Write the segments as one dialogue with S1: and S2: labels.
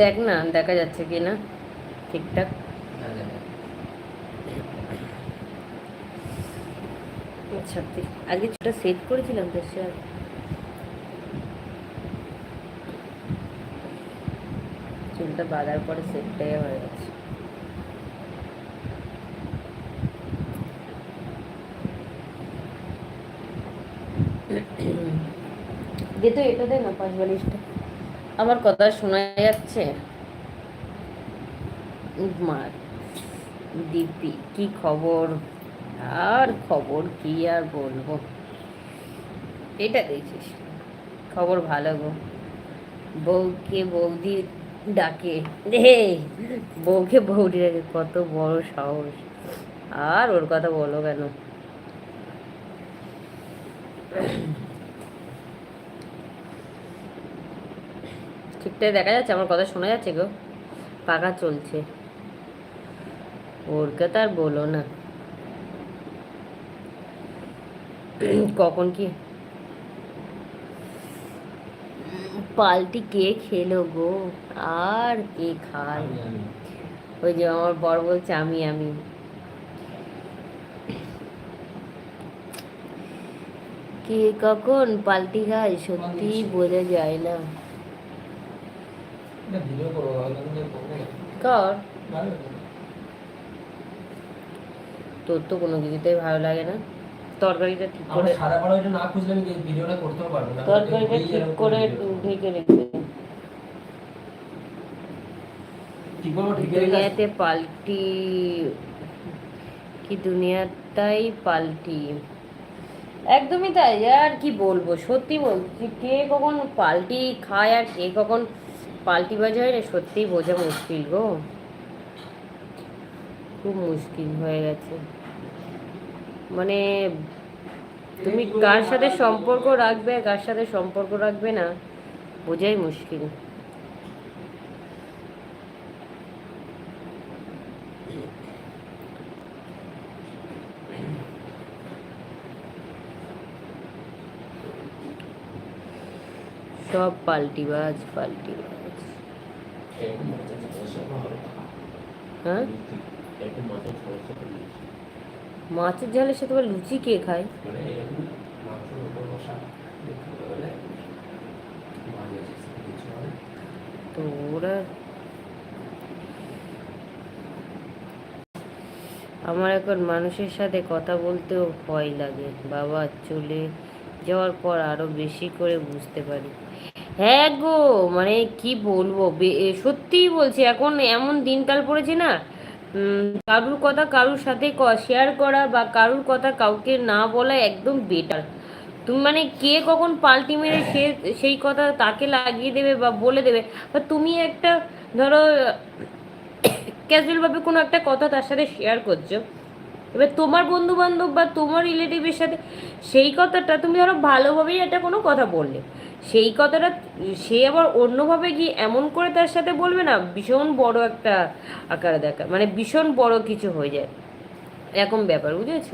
S1: দেখ না, দেখা যাচ্ছে কি না, ঠিকঠাক। সত্যি আগে যেটা সেট করেছিলাম তো সে চুলটা বাঁধার পরে সেটটাই হয়ে গেছে দে তো এটা দে না পাঁচ বালিশটা আমার কথা শোনা যাচ্ছে। মার দিব্যি, কি খবর? আর খবর কি আর বলব? এটা দেখছিস। খবর ভালো গো। বউকে বৌদি ডাকে। রে বউকে বৌদি ডাকে, কত বড় সাহস। আর ওর কথা বলো কেন? ঠিকঠাক দেখা যাচ্ছে আমার কথা শোনা যাচ্ছে গো। পাকা চলছে। ওর কথা আর বলো না। কখন কি? পাল্টি কে খেলো গো? আর কে খায়? ওই যে আমার বর বলছে আমি আমি। কে কখন পাল্টি খায়? সত্যি বোঝা যায় না। কর তোর তো কোনো কিছুতেই ভালো লাগে না। তরকারিটা ঠিক করে
S2: সারা পাড়া ওইটা না খুঁজলে আমি ভিডিওটা করতেও পারব না।
S1: তরকারিটা ঠিক করে ঢেকে রেখে
S2: ঠিক বলব ঠিক রেখে
S1: দুনিয়াতে পাল্টি। কি দুনিয়াটাই পাল্টি। একদমই তাই আর কি বলব? সত্যি বলছি কে কখন পাল্টি খায় আর কে কখন পাল্টি বাজায় না সত্যিই বোঝা মুশকিল গো। খুব মুশকিল হয়ে গেছে। মানে তুমি কার সাথে সম্পর্ক রাখবে, কার সাথে সম্পর্ক রাখবে না, বোঝাই মুশকিল। সব পাল্টিবাজ পাল্টিবাজ হ্যাঁ? মাছের ঝালের সাথে আবার লুচি কে খায়? তো ওরা আমার এখন মানুষের সাথে কথা বলতেও ভয় লাগে। বাবা, চলে যাওয়ার পর আরও বেশি করে বুঝতে পারি। হ্যাঁ গো মানে কি বলব? সত্যিই বলছি, এখন এমন দিনকাল পড়েছে না কারুর কথা কারুর সাথে শেয়ার করা বা কারুর কথা কাউকে না বলা একদম বেটার তুমি মানে কে কখন পাল্টি মেরে সে, সেই কথা তাকে লাগিয়ে দেবে বা বলে দেবে? বা তুমি একটা, ধরো ক্যাজুয়ালভাবে কোনো একটা কথা তার সাথে শেয়ার করছ, এবার তোমার বন্ধু বান্ধব বা তোমার রিলেটিভের সাথে সেই কথাটা তুমি ধরো ভালোভাবেই একটা কোনো কথা বললে। সেই কথাটা সে আবার অন্যভাবে গিয়ে এমন করে তার সাথে বলবে না ভীষণ বড় একটা আকারে দেখা মানে ভীষণ বড় কিছু হয়ে যায়। এরকম ব্যাপার বুঝেছ?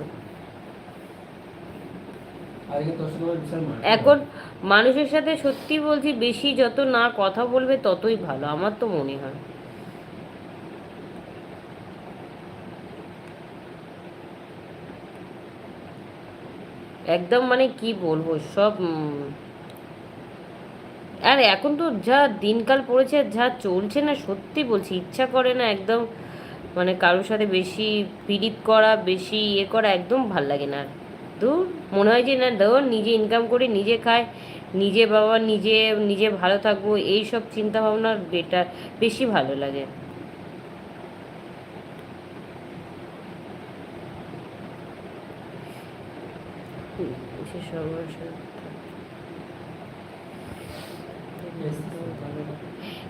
S1: এখন মানুষের সাথে সত্যি বলছি বেশি যত না কথা বলবে ততই ভালো আমার তো মনে হয়। একদম মানে কি বলব সব উম, আর এখন তো যা দিনকাল পড়েছে যা চলছে না সত্যি বলছি ইচ্ছা করে না একদম মানে কারোর সাথে বেশি পীড়িত করা বেশি ইয়ে করা একদম ভালো লাগে না। তো মনে হয় যে না ধর নিজে ইনকাম করে নিজে খায় নিজে বাবা নিজে নিজে ভালো থাকব এই সব চিন্তা ভাবনা বেটার বেশি ভালো লাগে। হুম, সে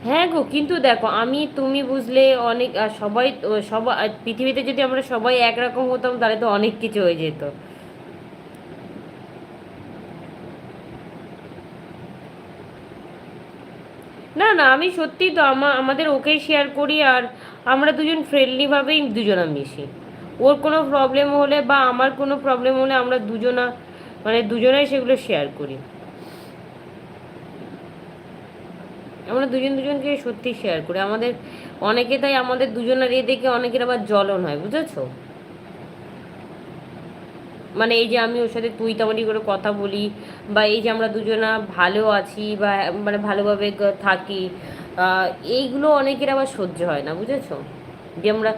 S1: হ্যাঁ গো, কিন্তু দেখো, আমি, তুমি বুঝলে অনেক সবাই সবাই পৃথিবীতে যদি আমরা সবাই একরকম হতাম, তাহলে তো অনেক কিছু হয়ে যেত। না না, আমি সত্যি তো আমা- আমাদের ওকে শেয়ার করি, আর আমরা দুজন ফ্রেন্ডলিভাবেই দুজনা মিশি। ওর কোনো প্রবলেম হলে বা আমার কোনো প্রবলেম হলে আমরা দুজনা মানে দুজনাই সেগুলো শেয়ার করি। আমরা দুজন দুজনকে সত্যি শেয়ার করি। আমাদের, অনেকে তাই আমাদের দুজনের এ দেখে অনেকের আবার জ্বলন হয়, বুঝেছ? মানে এই যে আমি ওর সাথে তুই তামারি করে কথা বলি, বা এই যে আমরা দুজনা ভালো আছি, বা মানে ভালোভাবে থাকি এইগুলো অনেকের আবার সহ্য হয় না, বুঝেছ? যে আমরা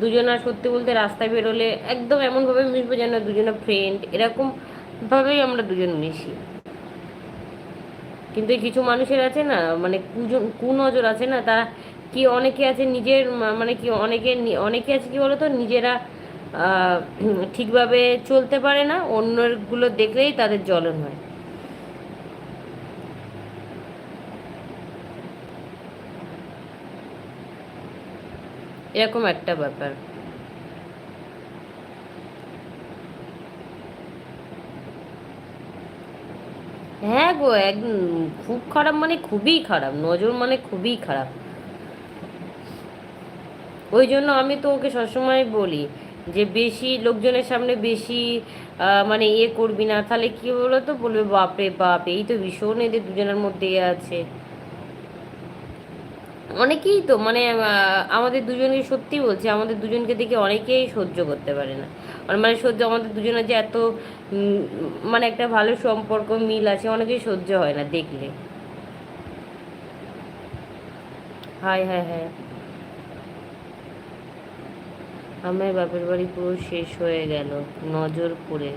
S1: দুজনা সত্যি বলতে রাস্তায় বেরোলে একদম এমনভাবে মিশবো যেন দুজনা ফ্রেন্ড এরকমভাবেই আমরা দুজন মিশি। কিন্তু কিছু মানুষের আছে না মানে কুজন, কুনজর আছে না, তারা কি অনেকে আছে নিজের মানে কি অনেকে অনেকে আছে কি বলতো, নিজেরা ঠিকভাবে চলতে পারে না, অন্যগুলো দেখলেই তাদের জ্বলন হয়। এরকম একটা ব্যাপার। হ্যাঁ গো একদম খুব খারাপ মানে খুবই খারাপ, নজর মানে খুবই খারাপ। ওই জন্য আমি তো ওকে সবসময় বলি যে বেশি লোকজনের সামনে বেশি মানে ইয়ে করবি না। তাহলে কি বলো তো বলবে, বাপরে বাপ, এই তো ভীষণ এদের দুজনের মধ্যে ইয়ে আছে। অনেকেই তো মানে আমাদের দুজনকে সত্যি বলছি, আমাদের দুজনকে দেখে অনেকেই সহ্য করতে পারে না। মানে সহ্য, আমাদের দুজনের যে এত মানে একটা ভালো সম্পর্ক, মিল আছে, অনেকেই সহ্য হয় না দেখলে। হাই হাই হাই আমার বাপের বাড়ি পুরো শেষ হয়ে গেল, নজর পড়ে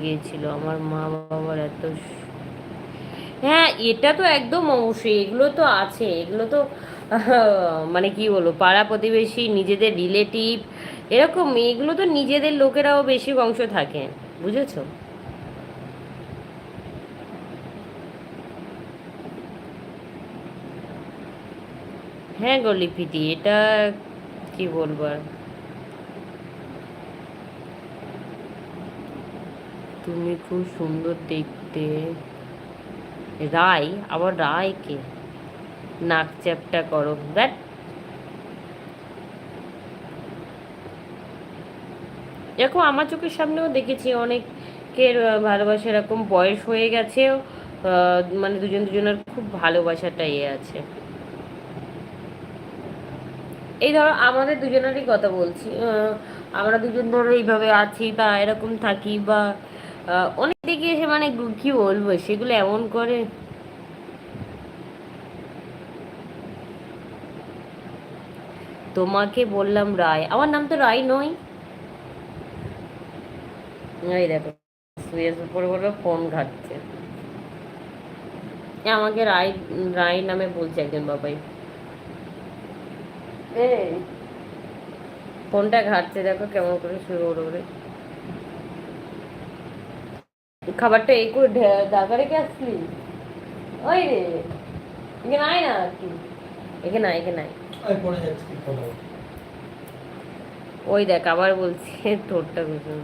S1: গিয়েছিল। আমার মা বাবার এত হ্যাঁ এটা তো একদম অবশ্যই, এগুলো তো আছে, এগুলো তো মানে কি বলব, পাড়া প্রতিবেশী, নিজেদের রিলেটিভ এরকম এগুলো তো নিজেদের লোকেরাও বেশি অংশ থাকে, বুঝেছ? হ্যাঁ গো লিপিটি, এটা কি বলব তুমি খুব সুন্দর দেখতে। রায় আবার রায় কে নাক চ্যাপটা করো। দ্যাট এরকম আমার চোখের সামনেও দেখেছি অনেকের ভালোবাসা এরকম বয়স হয়ে গেছেও মানে দুজন দুজনের খুব ভালোবাসাটা ইয়ে আছে। এই ধরো, আমাদের দুজনেরই কথা বলছি আমরা দুজন ধরো এইভাবে আছি বা এরকম থাকি বা অনেক মানে কি বলব, সেগুলো এমন করে। তোমাকে বললাম রায়। আমার নাম তো রায় নয়। এই দেখো সুয়ের ফোন ঘাটছে। আমাকে রায় রায় নামে বলছে একজন বাবাই। ফোনটা ঘাটছে, দেখো কেমন করে শুরু করে করে খাবারটা এই করে ঢাকা রেখে আসলি? ওই রে এখানে আয় না কি। এখানে আয় এখানে আয়।
S2: আমি পড়ে যাচ্ছি কি করব?
S1: ওই দেখ আবার বলছি তোরটা ভীষণ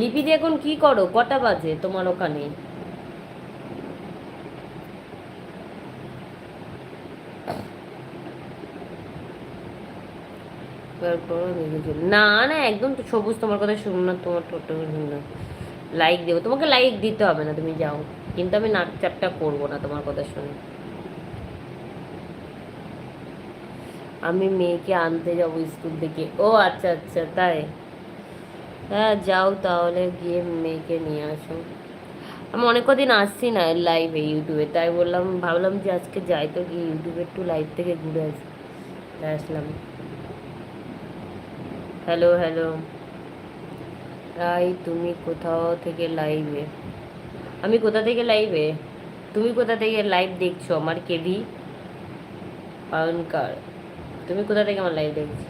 S1: লিপিদি এখন কি করো? কটা বাজে তোমার ওখানে? তারপর দেখেছি। না না, একদম তো সবুজ তোমার কথা শুনুন না, তোমার টোটো না। লাইক দেবো, তোমাকে লাইক দিতে হবে না, তুমি যাও। কিন্তু আমি নাক চাপটা করব না তোমার কথা শুনে। আমি মেয়েকে আনতে যাব স্কুল থেকে। ও আচ্ছা আচ্ছা তাই? হ্যাঁ যাও তাহলে গিয়ে মেয়েকে নিয়ে আসো। আমি অনেক কদিন আসছি না লাইভে ইউটিউবে তাই বললাম, ভাবলাম যে আজকে যাই তো গিয়ে ইউটিউবে একটু লাইভ থেকে ঘুরে আসি। আসলাম। হ্যালো হ্যালো রাই তুমি কোথাও থেকে লাইভে আমি কোথা থেকে লাইভে তুমি কোথা থেকে লাইভ দেখছ? আমার কেভি? পালনকার তুমি কোথা থেকে আমার লাইভ দেখছ?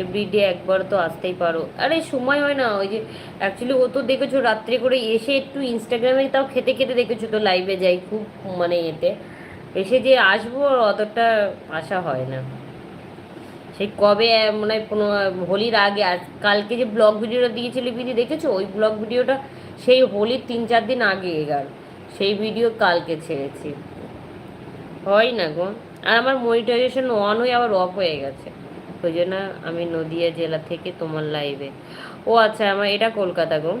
S1: এভরিডে একবার তো আসতেই পারো। আরে, সময় হয় না। ওই যে অ্যাকচুয়ালি ও তো দেখেছ, রাত্রে করে এসে একটু ইনস্টাগ্রামে তাও খেতে খেতে দেখেছ তো লাইভে যাই, খুব মানে এতে। এসে যে আসব অতটা আশা হয় না। সেই কবে মনে কোনো হোলির আগে, আর কালকে যে ব্লগ ভিডিওটা দিয়েছিলি বিধি, দেখেছ? ওই ব্লগ ভিডিওটা সেই হোলির তিন চার দিন আগে এগার, সেই ভিডিও কালকে ছেড়েছি। হয় না গো। আর আমার মনিটাইজেশন অন হয়ে আবার অফ হয়ে গেছে। ওই জন্য আমি নদিয়া জেলা থেকে তোমার লাইভে ও আচ্ছা আমার এটা কলকাতা গো।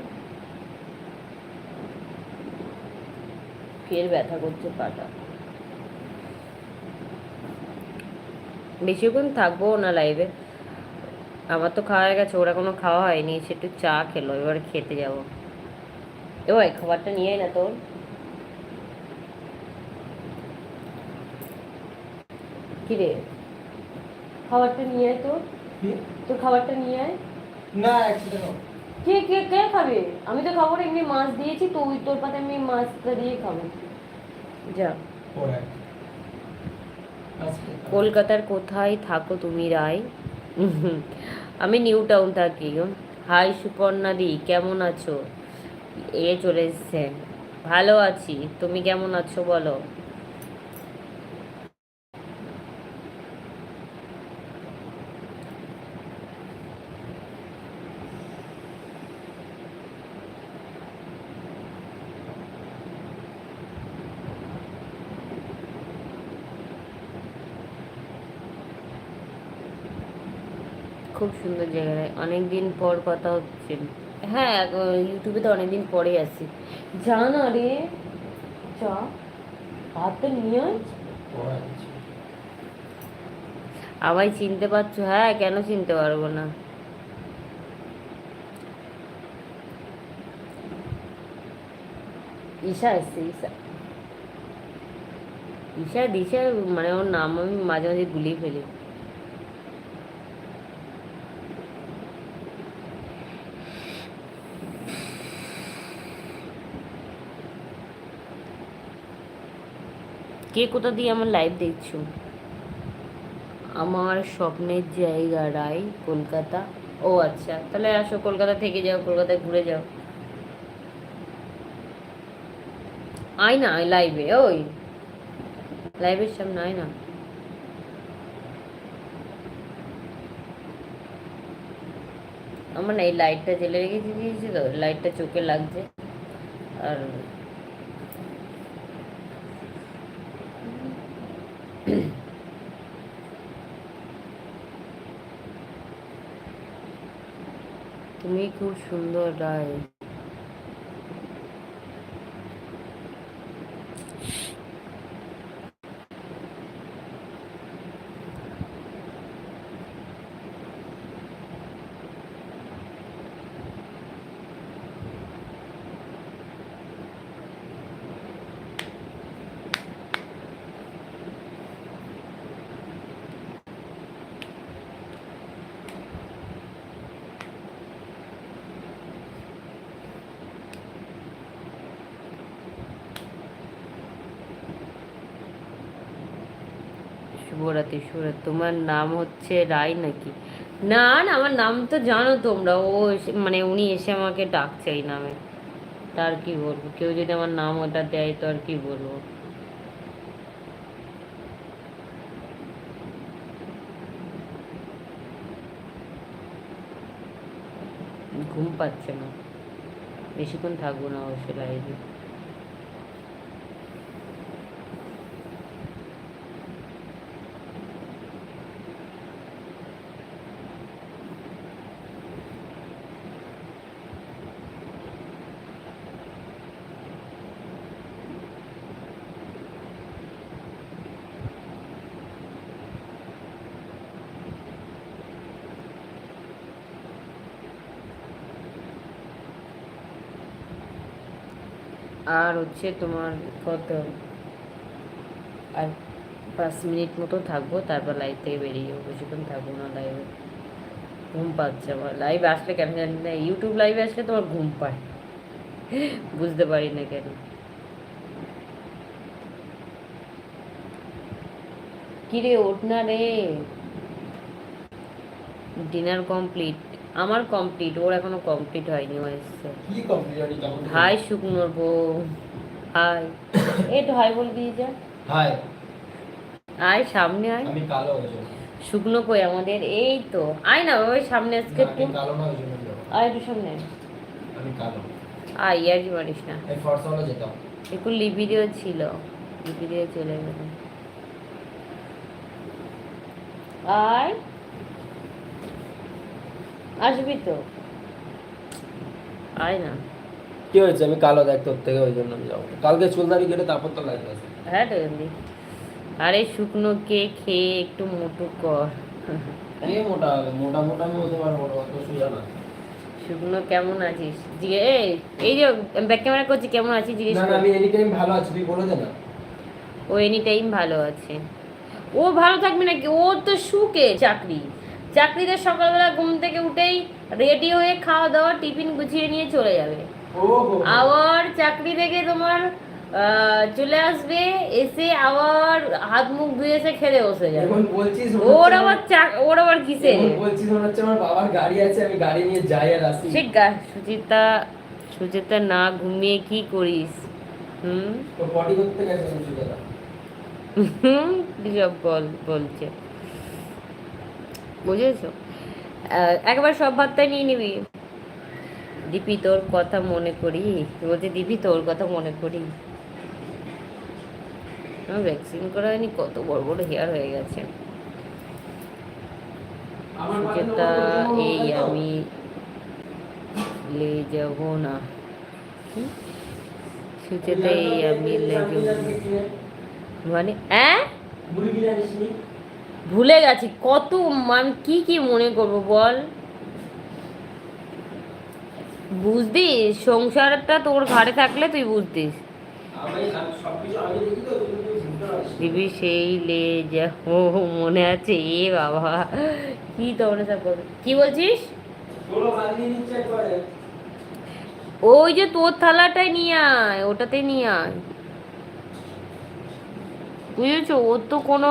S1: ফের ব্যথা করছে পাটা। বেশিক্ষণ থাকব না লাইভে। আমার তো খাওয়া হয়ে গেছে ওরা কোনো খাওয়া হয়নি সে একটু চা খেলো এবার খেতে যাব। এবার খাবারটা নিয়ে আয় না তোর। কিরে? খাবারটা নিয়ে আয় তোর। তোর খাবারটা নিয়ে আয়।
S2: না একসাথে।
S1: কে কে কে খাবে? আমি তো খাব এমনি মাছ দিয়েছি তো ওই তোর পাতে আমি মাছটা দিয়ে খাব। যা।
S2: পরে।
S1: কলকাতার কোথায়? থাকো তুমি রায়। আমি নিউ টাউন থাকি। হাই সুপর্ণাদি কেমন আছো? এ চলে এসছে। ভালো আছি। তুমি কেমন আছো বলো? খুব সুন্দর জায়গায় অনেকদিন পর কথা হচ্ছে। হ্যাঁ ইউটিউবে তো অনেকদিন পরে আসি যা না রে
S2: আছি।
S1: আমায় চিনতে পারছ? হ্যাঁ কেন চিনতে পারব না? ঈশা এসছে, ঈশা। ঈশা, দিশা মানে ওর নাম আমি মাঝে মাঝে গুলিয়ে ফেলি। কে কোথা দিয়ে আমার লাইভ দেখছ? আমার স্বপ্নের জায়গা, রায়, কলকাতা। ও আচ্ছা তাহলে আসো কলকাতা থেকে যাও, কলকাতায় ঘুরে যাও। আয় না লাইভে ওই। লাইভের সামনে আয় না। আমার না এই লাইটটা জেলে রেখেছি দিয়েছি তো লাইটটা চোখে লাগছে। আর তুমি খুব সুন্দর রায়। শুভরাত্রি শুভরাত্রি। তোমার নাম হচ্ছে রায় নাকি? না না, আমার নাম তো জানো তোমরা। ও মানে উনি এসে আমাকে ডাকছে এই নামে। তার কি বলব? কেউ যদি আমার নাম ওটা দেয়, তো আর কি বলব? ঘুম পাচ্ছে না। বেশিক্ষণ থাকব না অবশ্যই লাইভে। আর হচ্ছে তোমার কত, আর পাঁচ মিনিট মতো থাকব, তারপর লাইভ থেকে বেরিয়ে যাব। বেশিক্ষণ থাকব না লাইভে ঘুম পাচ্ছে আমার। লাইভ আসলে কেন জানি না ইউটিউব লাইভে আসলে তোমার ঘুম পায়। বুঝতে পারি না কেন। কিরে ওঠ না রে। ডিনার কমপ্লিট আমার কমপ্লিট ওর এখনও কমপ্লিট হয়নি ও এসছে
S2: কি
S1: হাই শুকনোর বউ। হাই। এই তো হাই বলে দিয়ে যা
S2: হাই।
S1: আয় সামনে আয়।
S2: আমি কালো জন্য।
S1: শুকনো কই আমাদের? এই তো। আয় না ওই সামনে আজকে একটু। আয় একটু সামনে।
S2: আমি কালো।
S1: আয় ইয়ার্কি মারিস না।
S2: এই ফর্সা হলে যেতাম।
S1: একটু লিবিডিও ছিল। লিবিডিও চলে গেল। আয়। আসবি তো। আয় না।
S3: কি হয়েছে? আমি কালো দেখ তোর থেকে ওই জন্য আমি যাব। কালকে কেটে তারপর তো আছে
S1: হ্যাঁ আরে শুকনো কে খেয়ে একটু মোটু কর।
S3: কে মোটা হবে মোটা মোটা আমি হতে পারব না অত সোজা না।
S1: শুকনো কেমন আছিস? জিগে এই, যে ব্যাক ক্যামেরা করছি কেমন আছিস জিজ্ঞেস
S3: না আমি এনি টাইম ভালো আছি তুই বলে দে না।
S1: ও এনি টাইম ভালো আছে। ও ভালো থাকবে নাকি? ও তো সুখে চাকরি। চাকরিতে সকালবেলা ঘুম থেকে উঠেই রেডি হয়ে খাওয়া দাওয়া টিফিন গুছিয়ে নিয়ে চলে যাবে। আবার চাকরি থেকে তোমার চলে আসবে এসে আবার হাত মুখ ধুয়ে এসে খেলে বসে যাবে। ওর আবার চাক- ওর আবার কিসে?
S3: বলছিস মনে হচ্ছে আমার বাবার গাড়ি আছে আমি গাড়ি নিয়ে যাই আর আসি।
S1: ঠিক গা- সুচিতা সুচিতা না ঘুমিয়ে কি করিস? হুম?
S3: তো পটি করতে গেছে সুচিতা
S1: হুম, বল বলছে? বুঝেছ একবার সব ভাতটাই নিয়ে নিবি দীপি তোর কথা মনে করি বলছে দীপি তোর কথা মনে করি আমার ভ্যাকসিন করা হয়নি কত বড় বড় হেয়ার হয়ে গেছে সুচেতা এই আমি লে যাব না? সুচেতা এই আমি লে যাব মানে
S3: জানিসনি
S1: ভুলে গেছি, কত আমি কি কি মনে করব বল? বুঝতিস? সংসারটা তোর ঘাড়ে থাকলে তুই বুঝতিস। দিবি সেই লে যা মনে আছে, এ বাবা। কি তোমরা সব কি বলছিস? ওই যে তোর থালাটাই নিয়ে আয়, ওটাতে নিয়ে আয়। বুঝেছ? ওর তো কোনো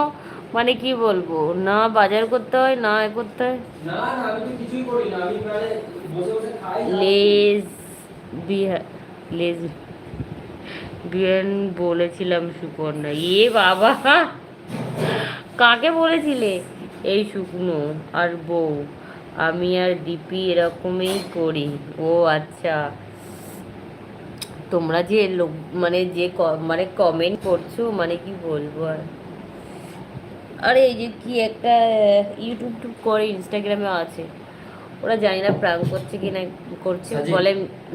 S1: মানে কি বলব? না বাজার করতে হয় না এ করতে হয়।
S3: না না আমি তো কিছুই করি না। আমি বসে বসে খাই
S1: লেজ বিহা লেজ বিয়ান বলেছিলাম সুপর্ণা। এ বাবা কাকে বলেছিলে? এই শুকনো আর বউ। আমি আর ডিপি এরকমই করি। ও আচ্ছা। তোমরা যে লোক মানে যে মানে কমেন্ট করছ মানে কি বলব আর? আরে এই যে কি একটা ইউটিউব টুব করে ইনস্টাগ্রামে আছে। ওরা জানি না প্রাং করছে কি না করছে বলে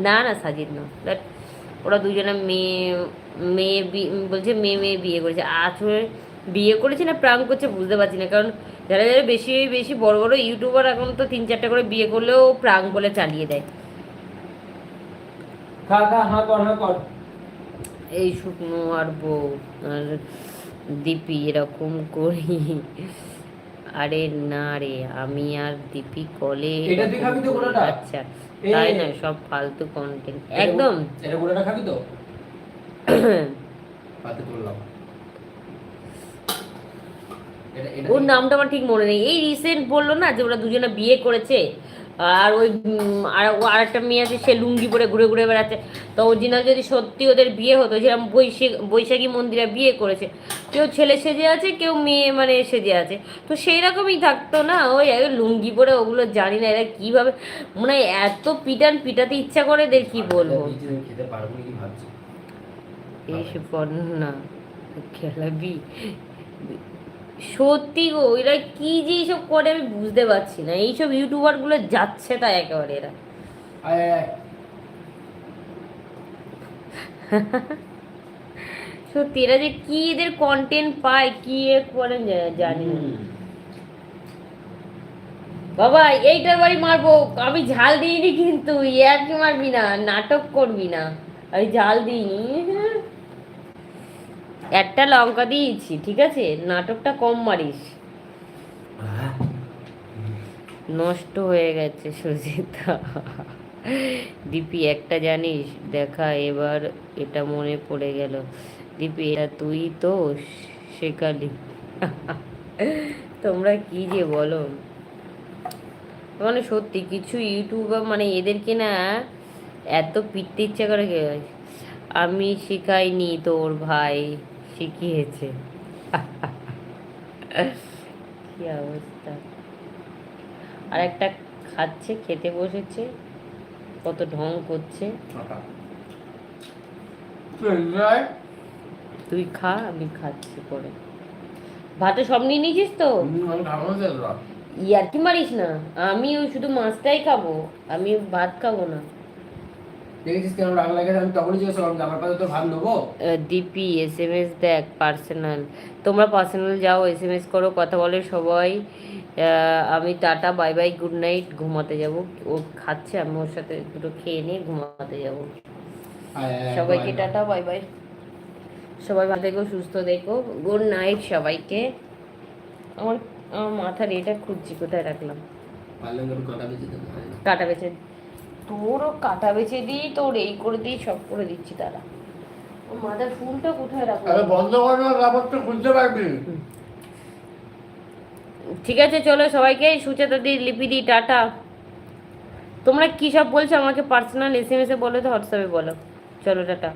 S1: না না সাজিদ না। But ওরা দুজনে মেয়ে মেয়ে বলছে মেয়ে মেয়ে বিয়ে করেছে। আসলে বিয়ে করেছে না প্রাং করছে বুঝতে পারছি না। কারণ যারা যারা বেশি বেশি বড় বড় ইউটিউবার এখন তো তিন চারটা করে বিয়ে করলেও প্রাং বলে চালিয়ে দেয়। এই শুকনো আর বউ আর দীপি এরকম করি। আরে না রে আমি আর দীপি কলে? আচ্ছা তাই না সব ফালতু কন্টেন্ট একদম।
S3: এটা খাবি তো?
S1: ওর নামটা আমার ঠিক মনে নেই। এই রিসেন্ট বলল না যে ওরা দুজনে বিয়ে করেছে? আর ওই আর ও আরেকটা মেয়ে আছে সে লুঙ্গি পরে ঘুরে ঘুরে বেড়াচ্ছে। তো অরিজিনাল যদি সত্যি ওদের বিয়ে হতো যেরকম বৈশাখ বৈশাখী মন্দিরে বিয়ে করেছে কেউ ছেলে সেজে আছে কেউ মেয়ে মানে সেজে আছে। তো সেই রকমই থাকতো না ওই লুঙ্গি পরে ওগুলো জানি না এরা কীভাবে মনে হয় এত পিটান পিটাতে ইচ্ছা করে এদের কী বলব?
S3: খেতে পারব
S1: এইসব না খেলাবি। সত্যি গো এরা কি যে এইসব করে আমি বুঝতে পারছি না। এইসব ইউটিউবারগুলো যাচ্ছে তাই একেবারে এরা। সত্যি এরা যে কি এদের কন্টেন্ট পায় কি এ করে জানি না। বাবা এইটার বাড়ি মারবো। আমি ঝাল দিইনি কিন্তু ইয়ার্কি মারবি না? নাটক করবি না। আমি ঝাল দিইনি। একটা লঙ্কা দিয়েছি ঠিক আছে? নাটকটা কম মারিস। নষ্ট হয়ে গেছে সুজিতা। দিপি একটা জানিস? দেখা এবার এটা মনে পড়ে গেল। দিপি এটা তুই তো শেখালি। তোমরা কি যে বলো? মানে সত্যি কিছু ইউটিউবার মানে এদেরকে না এত পিটতে ইচ্ছা করে আমি শেখাইনি তোর ভাই। শিখিয়েছে। কি অবস্থা? আর একটা খাচ্ছে খেতে বসেছে কত ঢং করছে। তুই খা আমি খাচ্ছি পরে। ভাতে সব নিয়ে নিয়েছিস তো। ইয়ার কি মারিস না? আমি ওই শুধু মাছটাই খাব আমি ভাত খাব না।
S3: দেখেছিস কেমন রাগ লাগে? আমি তখনই জিজ্ঞেস করলাম আমার কাছে তো ভাত নেব?
S1: ডিপি এস এম এস দেখ পার্সোনাল তোমরা পার্সোনাল যাও এস এম এস করো কথা বলে সবাই। আমি tata bye bye good night ঘুমাতে যাব। ও খাচ্ছে আমি ওর সাথে দুটো খেয়ে নিয়ে ঘুমাতে যাব। সবাইকে। টাটা বাই বাই সবাই ভালো থেকো সুস্থ দেখো গুড নাইট সবাইকে। আমার আমার মাথার এটা খুঁজছি কোথায় রাখলাম?
S3: কাটা
S1: বেছে তোরও কাটা বেছে দিই তোর এই করে দিই সব করে দিচ্ছি তারা। মাথার ফুলটা কোথায়
S3: আরে
S1: রাখলাম
S3: বন্ধ করো রাবারটা খুলতে পারবি।
S1: ঠিক আছে চলো সবাইকে সুচেতা দি লিপি দি টাটা। তোমরা কী সব বলছো? আমাকে পার্সোনাল এস এম এসে বলো তো হোয়াটসঅ্যাপে বলো। চলো টাটা।